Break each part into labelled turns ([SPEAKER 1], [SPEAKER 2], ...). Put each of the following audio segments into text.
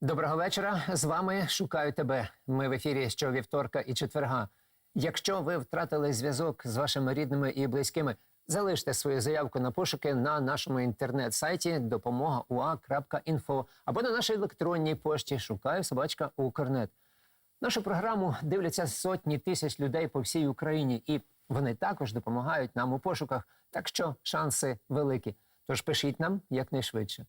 [SPEAKER 1] Доброго вечора. З вами шукаю тебе. Ми в ефірі щовівторка і четверга. Якщо ви втратили зв'язок з вашими рідними і близькими, залиште свою заявку на пошуки на нашому інтернет-сайті допомога.ua.info або на нашій електронній пошті шукаю собачка Укрнет. Нашу програму дивляться сотні тисяч людей по всій Україні, і вони також допомагають нам у пошуках. Так що шанси великі. Тож пишіть нам якнайшвидше.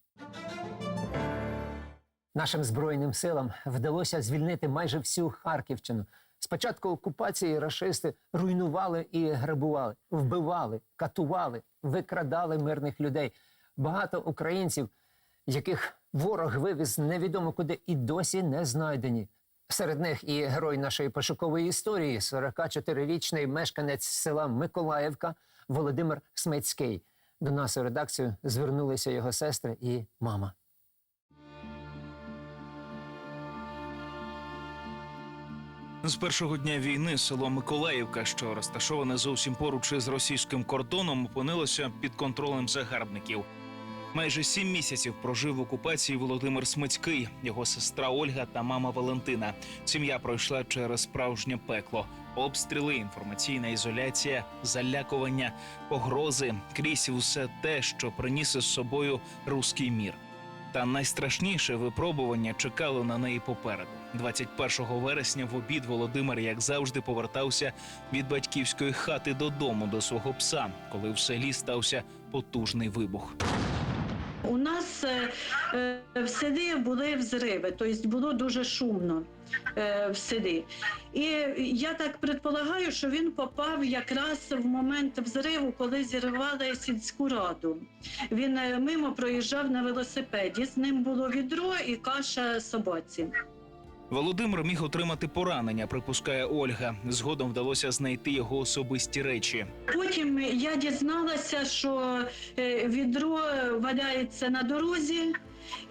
[SPEAKER 1] Нашим збройним силам вдалося звільнити майже всю Харківщину. Спочатку окупації рашисти руйнували і грабували, вбивали, катували, викрадали мирних людей. Багато українців, яких ворог вивіз невідомо куди, і досі не знайдені. Серед них і герой нашої пошукової історії, 44-річний мешканець села Миколаївка Володимир Смецький. До нас у редакцію звернулися його сестри і мама.
[SPEAKER 2] З першого дня війни село Миколаївка, що розташоване зовсім поруч із російським кордоном, опинилося під контролем загарбників. Майже сім місяців прожив в окупації Володимир Смицький, його сестра Ольга та мама Валентина. Сім'я пройшла через справжнє пекло: обстріли, інформаційна ізоляція, залякування, погрози крізь усе те, що приніс із собою руський мір. Та найстрашніше випробування чекало на неї попереду. 21 вересня в обід Володимир, як завжди, повертався від батьківської хати додому до свого пса, коли в селі стався потужний вибух.
[SPEAKER 3] У нас е, е, в селі були взриви, тобто було дуже шумно е, в селі. І я так предполагаю, що він попав якраз в момент взриву, коли зірвали сільську раду. Він мимо проїжджав на велосипеді. З ним було відро і каша собаці.
[SPEAKER 2] Володимир міг отримати поранення, припускає Ольга. Згодом вдалося знайти його особисті речі.
[SPEAKER 3] Потім я дізналася, що е, відро валяється на дорозі,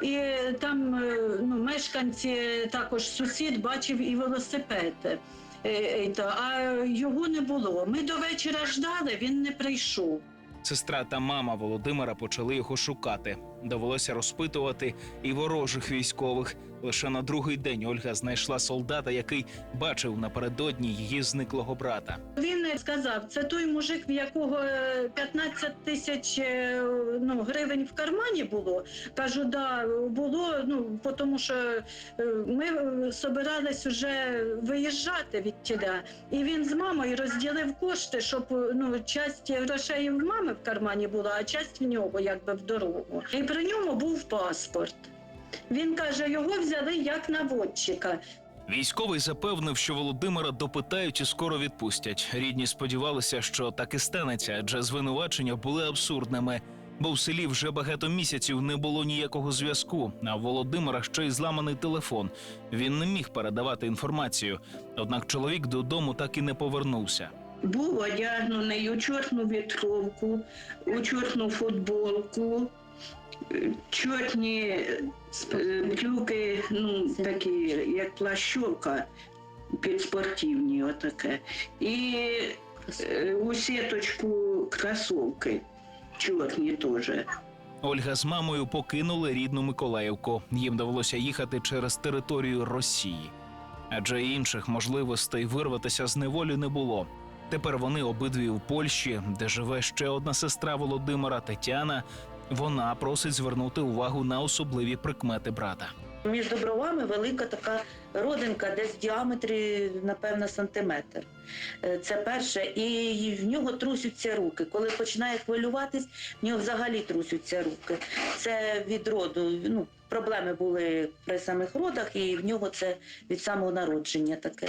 [SPEAKER 3] і там е, ну, мешканці, також сусід бачив і велосипед. Е, е, А його не було. Ми до вечора ждали, він не прийшов.
[SPEAKER 2] Сестра та мама Володимира почали його шукати. Довелося розпитувати і ворожих військових. Лише на другий день Ольга знайшла солдата, який бачив напередодні її зниклого брата.
[SPEAKER 3] Він сказав, це той мужик, в якого е, 15 тисяч е, ну, гривень в кармані було. Кажу, да, було, ну, тому що е, ми е, собирались вже виїжджати від тіля. І він з мамою розділив кошти, щоб е, ну, часть грошей в мами в кармані була, а часть в нього якби в дорогу. І при ньому був паспорт. Він каже, його взяли як наводчика.
[SPEAKER 2] Військовий запевнив, що Володимира допитають і скоро відпустять. Рідні сподівалися, що так і станеться, адже звинувачення були абсурдними. Бо в селі вже багато місяців не було ніякого зв'язку. А в Володимира ще й зламаний телефон. Він не міг передавати інформацію. Однак чоловік додому так і не повернувся.
[SPEAKER 3] Був одягнений у чорну вітровку, у чорну футболку, чорні е, брюки, ну такі, як плащовка підспортивні, отаке. І е, у сіточку кросовки чорні теж.
[SPEAKER 2] Ольга з мамою покинули рідну Миколаївку. Їм довелося їхати через територію Росії, адже інших можливостей вирватися з неволі не було. Тепер вони обидві у Польщі, де живе ще одна сестра Володимира Тетяна. Вона просить звернути увагу на особливі прикмети брата.
[SPEAKER 4] Між бровами велика така родинка, десь в діаметрі, напевно, сантиметр. Е, Це перше. І в нього трусяться руки. Коли починає хвилюватись, в нього взагалі трусяться руки. Це від роду. Ну, проблеми були при самих родах, і в нього це від самого народження таке.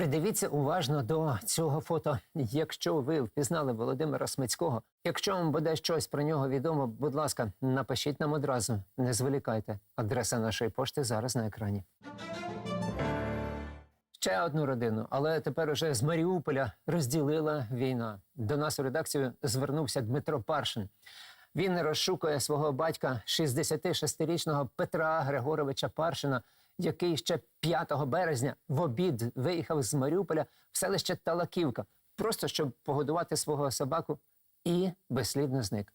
[SPEAKER 1] Придивіться уважно до цього фото. Якщо ви впізнали Володимира Смицького, якщо вам буде щось про нього відомо, будь ласка, напишіть нам одразу. Не зволікайте. Адреса нашої пошти зараз на екрані. Ще одну родину, але тепер уже з Маріуполя розділила війна. До нас у редакцію звернувся Дмитро Паршин. Він розшукує свого батька 66-річного Петра Григоровича Паршина, який ще 5 березня в обід виїхав з Маріуполя в селище Талаківка, просто щоб погодувати свого собаку і безслідно зник.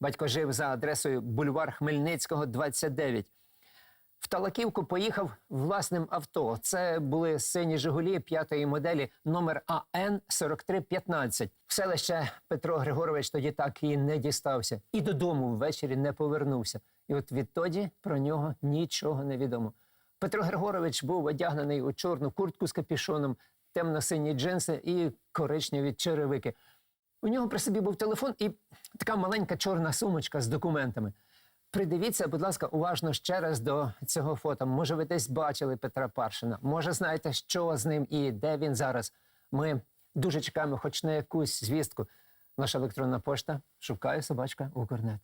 [SPEAKER 1] Батько жив за адресою бульвар Хмельницького, 29. В Талаківку поїхав власним авто. Це були сині Жигулі п'ятої моделі номер АН 4315. В селище Петро Григорович тоді так і не дістався. І додому ввечері не повернувся. І от відтоді про нього нічого не відомо. Петро Григорович був одягнений у чорну куртку з капішоном, темно-сині джинси і коричневі черевики. У нього при собі був телефон і така маленька чорна сумочка з документами. Придивіться, будь ласка, уважно ще раз до цього фото. Може, ви десь бачили Петра Паршина? Може, знаєте, що з ним і де він зараз? Ми дуже чекаємо, хоч на якусь звістку. Наша електронна пошта шукає собачка Укрнет.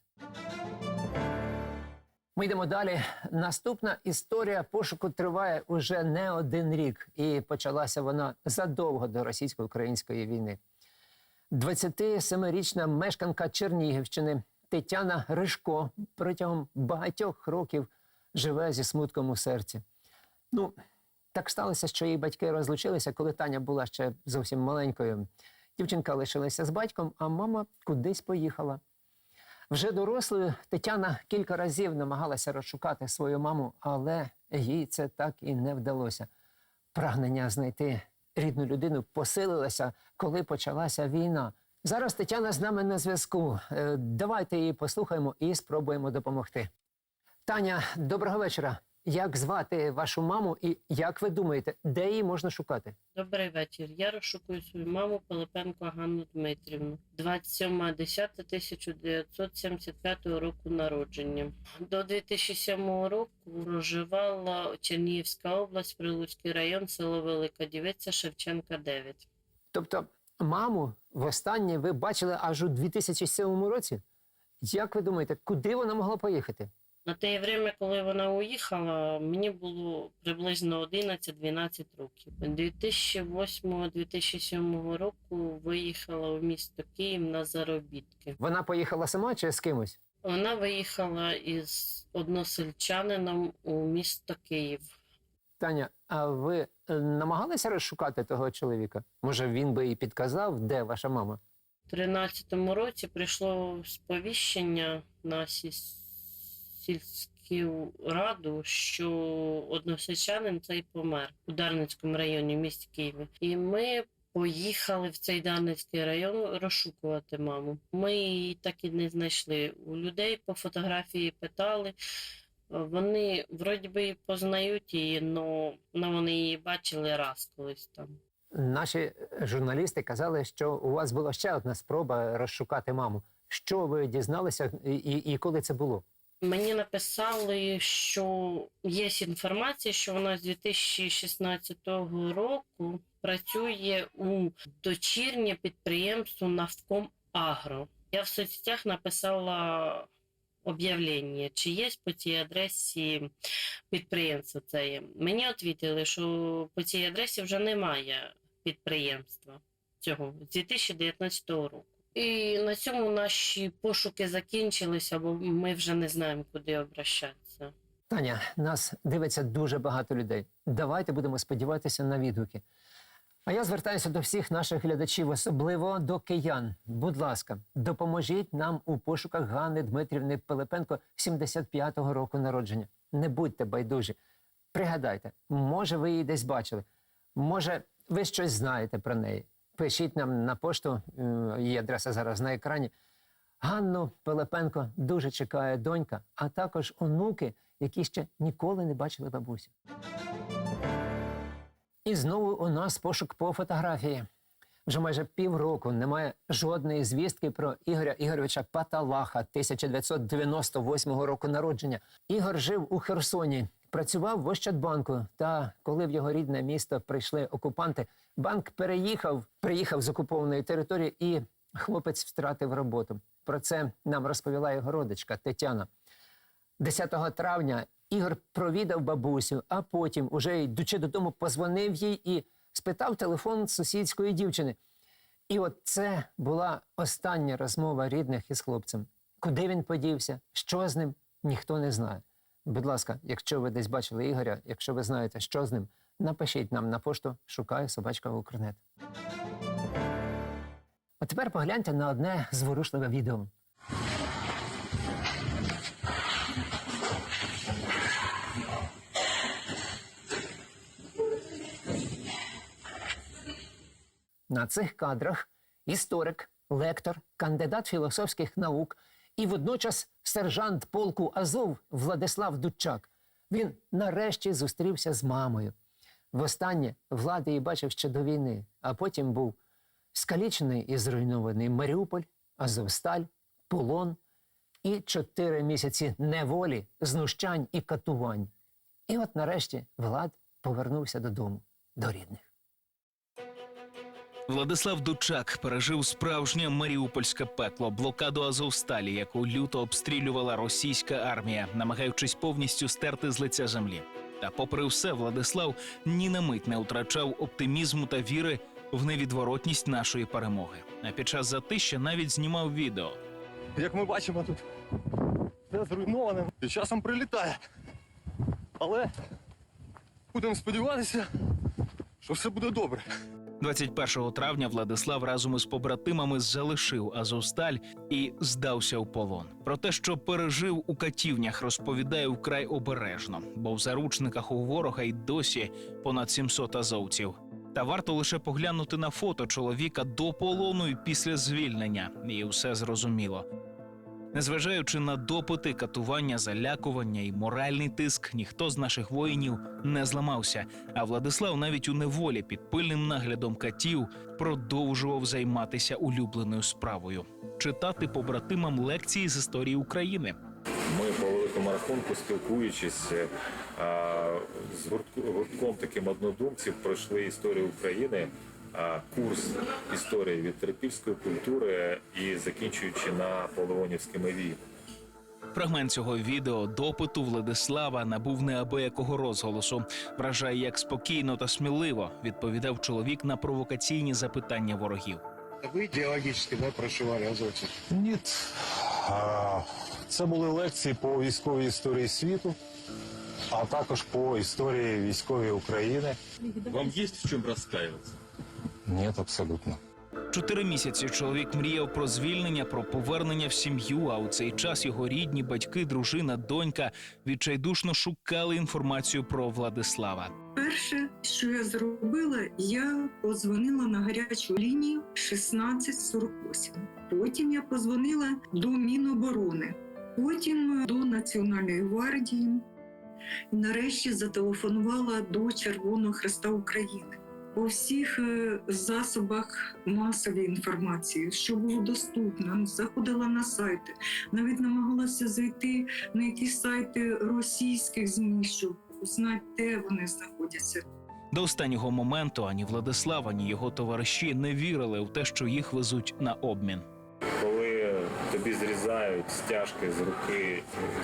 [SPEAKER 1] Ми йдемо далі. Наступна історія пошуку триває уже не один рік, і почалася вона задовго до російсько-української війни. 27-річна мешканка Чернігівщини Тетяна Ришко протягом багатьох років живе зі смутком у серці. Ну, так сталося, що її батьки розлучилися, коли Таня була ще зовсім маленькою. Дівчинка лишилася з батьком, а мама кудись поїхала. Вже дорослою Тетяна кілька разів намагалася розшукати свою маму, але їй це так і не вдалося. Прагнення знайти рідну людину посилилося, коли почалася війна. Зараз Тетяна з нами на зв'язку. Е, Давайте її послухаємо і спробуємо допомогти. Таня, доброго вечора. Як звати вашу маму і як ви думаєте, де її можна шукати?
[SPEAKER 5] Добрий вечір. Я розшукую свою маму Пилипенко Ганну Дмитрівну. 27.10.1975 року народження. До 2007 року проживала Чернігівська область, Прилуцький район, село Велика Дівиця, Шевченка 9.
[SPEAKER 1] Тобто, маму востаннє ви бачили аж у 2007 році? Як ви думаєте, куди вона могла поїхати?
[SPEAKER 5] На те время, коли вона уїхала, мені було приблизно 11-12 років. 2008-2007 року виїхала у місто Київ на заробітки.
[SPEAKER 1] Вона поїхала сама чи з кимось?
[SPEAKER 5] Вона виїхала із односельчанином у місто Київ.
[SPEAKER 1] Таня, а ви е, намагалися розшукати того чоловіка? Може, він би і підказав, де ваша мама?
[SPEAKER 5] У 13-му році прийшло сповіщення на сіс- сільську раду, що односельчанин цей помер у Дарницькому районі в місті Києві. І ми поїхали в цей Дарницький район розшукувати маму. Ми її так і не знайшли. У людей по фотографії питали. Вони вроді би познають її, але вони її бачили раз колись там.
[SPEAKER 1] Наші журналісти казали, що у вас була ще одна спроба розшукати маму. Що ви дізналися і, і, і коли це було?
[SPEAKER 5] Мені написали, що є інформація, що вона з 2016 року працює у дочірнє підприємство Навком Агро. Я в соцсетях написала об'явлення, чи є по цій адресі підприємство це. Мені відповіли, що по цій адресі вже немає підприємства цього з 2019 року. І на цьому наші пошуки закінчилися, бо ми вже не знаємо, куди обращатися.
[SPEAKER 1] Таня, нас дивиться дуже багато людей. Давайте будемо сподіватися на відгуки. А я звертаюся до всіх наших глядачів, особливо до киян. Будь ласка, допоможіть нам у пошуках Ганни Дмитрівни Пилипенко 75-го року народження. Не будьте байдужі. Пригадайте, може, ви її десь бачили, може, ви щось знаєте про неї. Пишіть нам на пошту, е, її адреса зараз на екрані. Ганну Пилипенко дуже чекає донька, а також онуки, які ще ніколи не бачили бабусю. І знову у нас пошук по фотографії. Вже майже півроку немає жодної звістки про Ігоря Ігоровича Паталаха 1998 року народження. Ігор жив у Херсоні, працював в Ощадбанку. Та коли в його рідне місто прийшли окупанти, банк переїхав, приїхав з окупованої території, і хлопець втратив роботу. Про це нам розповіла його родичка Тетяна. 10 травня Ігор провідав бабусю, а потім, уже йдучи додому, позвонив їй і спитав телефон сусідської дівчини. І от це була остання розмова рідних із хлопцем. Куди він подівся, що з ним, ніхто не знає. Будь ласка, якщо ви десь бачили Ігоря, якщо ви знаєте, що з ним, напишіть нам на пошту шукаю собачка Укрнет. А тепер погляньте на одне зворушливе відео. На цих кадрах історик, лектор, кандидат філософських наук і водночас сержант полку Азов Владислав Дудчак. Він нарешті зустрівся з мамою. Востаннє влади її бачив ще до війни, а потім був скалічений і зруйнований Маріуполь, Азовсталь, полон і чотири місяці неволі, знущань і катувань. І от нарешті Влад повернувся додому, до рідних.
[SPEAKER 2] Владислав Дучак пережив справжнє маріупольське пекло, блокаду Азовсталі, яку люто обстрілювала російська армія, намагаючись повністю стерти з лиця землі. Та, попри все, Владислав ні на мить не втрачав оптимізму та віри в невідворотність нашої перемоги. А під час затища навіть знімав відео.
[SPEAKER 6] Як ми бачимо, тут все зруйноване і часом прилітає. Але будемо сподіватися, що все буде добре.
[SPEAKER 2] 21 травня Владислав разом із побратимами залишив Азовсталь і здався у полон. Про те, що пережив у катівнях, розповідає вкрай обережно, бо в заручниках у ворога й досі понад 700 азовців. Та варто лише поглянути на фото чоловіка до полону і після звільнення, і все зрозуміло. Незважаючи на допити, катування, залякування і моральний тиск, ніхто з наших воїнів не зламався. А Владислав навіть у неволі під пильним наглядом катів продовжував займатися улюбленою справою читати побратимам лекції з історії України.
[SPEAKER 7] Ми по великому рахунку, спілкуючись е, з гуртком таким однодумців, пройшли історію України, курс історії від терпільської культури і закінчуючи на Полеонівському війні.
[SPEAKER 2] Фрагмент цього відео допиту Владислава набув неабиякого розголосу. Вражає, як спокійно та сміливо відповідав чоловік на провокаційні запитання ворогів.
[SPEAKER 8] Ви ідеологічно да, прошивали азовців?
[SPEAKER 9] Ні. Це були лекції по військовій історії світу, а також по історії військової України.
[SPEAKER 10] Вам есть в чем раскаиваться?
[SPEAKER 9] Ні, абсолютно.
[SPEAKER 2] Чотири місяці чоловік мріяв про звільнення, про повернення в сім'ю. А у цей час його рідні, батьки, дружина, донька відчайдушно шукали інформацію про Владислава.
[SPEAKER 11] Перше, що я зробила, я подзвонила на гарячу лінію 1648. Потім я подзвонила до Міноборони, потім до Національної гвардії. Нарешті зателефонувала до Червоного Христа України. По всіх е, засобах масової інформації, що було доступно, заходила на сайти, навіть намагалася зайти на якісь сайти російських ЗМІ, щоб узнати, де вони знаходяться.
[SPEAKER 2] До останнього моменту ані Владислав, ані його товариші не вірили в те, що їх везуть на обмін.
[SPEAKER 7] Коли тобі зрізають стяжки з руки,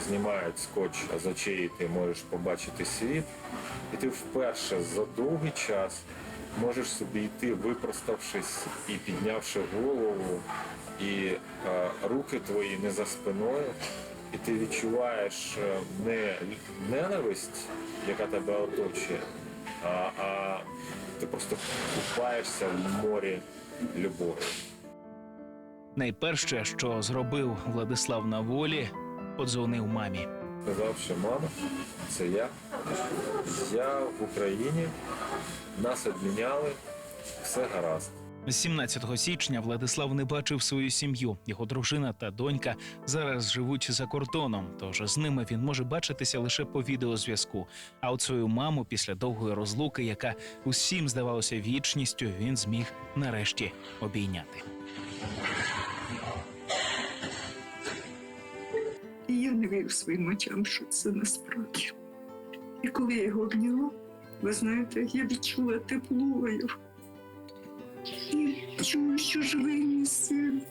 [SPEAKER 7] знімають скотч з очей, ти можеш побачити світ, і ти вперше за довгий час можеш собі йти, випроставшись і піднявши голову, і е, руки твої не за спиною, і ти відчуваєш е, не ненависть, яка тебе оточує, а, а ти просто купаєшся в морі любові.
[SPEAKER 2] Найперше, що зробив Владислав на волі, подзвонив мамі.
[SPEAKER 7] сказав, що мама, це я. Я в Україні, нас обміняли, все гаразд.
[SPEAKER 2] З 17 січня Владислав не бачив свою сім'ю. Його дружина та донька зараз живуть за кордоном, тож з ними він може бачитися лише по відеозв'язку. А от свою маму після довгої розлуки, яка усім здавалося вічністю, він зміг нарешті обійняти.
[SPEAKER 11] І я не вірю своїм очам, що це насправді. І коли я його обняла, ви знаєте, я відчула тепло. І чую, що живий мій син.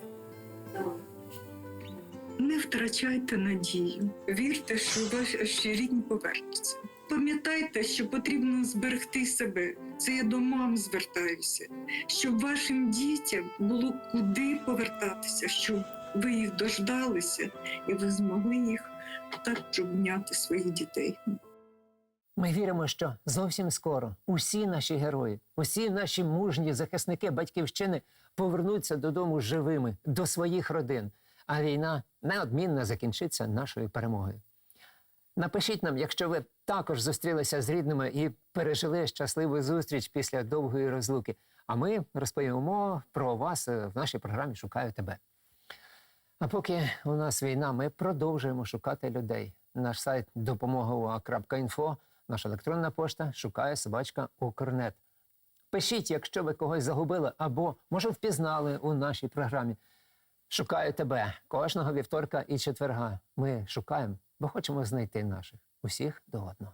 [SPEAKER 11] Не втрачайте надію. Вірте, що ваші рідні повернуться. Пам'ятайте, що потрібно зберегти себе. Це я до мам звертаюся, щоб вашим дітям було куди повертатися, щоб ви їх дождалися і ви змогли їх так обняти своїх дітей.
[SPEAKER 1] Ми віримо, що зовсім скоро усі наші герої, усі наші мужні захисники батьківщини повернуться додому живими до своїх родин, а війна неодмінно закінчиться нашою перемогою. Напишіть нам, якщо ви також зустрілися з рідними і пережили щасливу зустріч після довгої розлуки. А ми розповімо про вас е, в нашій програмі Шукаю тебе. А поки у нас війна, ми продовжуємо шукати людей. Наш сайт допомога.інфо, наша електронна пошта шукає собачка Укрнет. Пишіть, якщо ви когось загубили або, може, впізнали у нашій програмі. Шукаю тебе кожного вівторка і четверга. Ми шукаємо, бо хочемо знайти наших усіх до одного.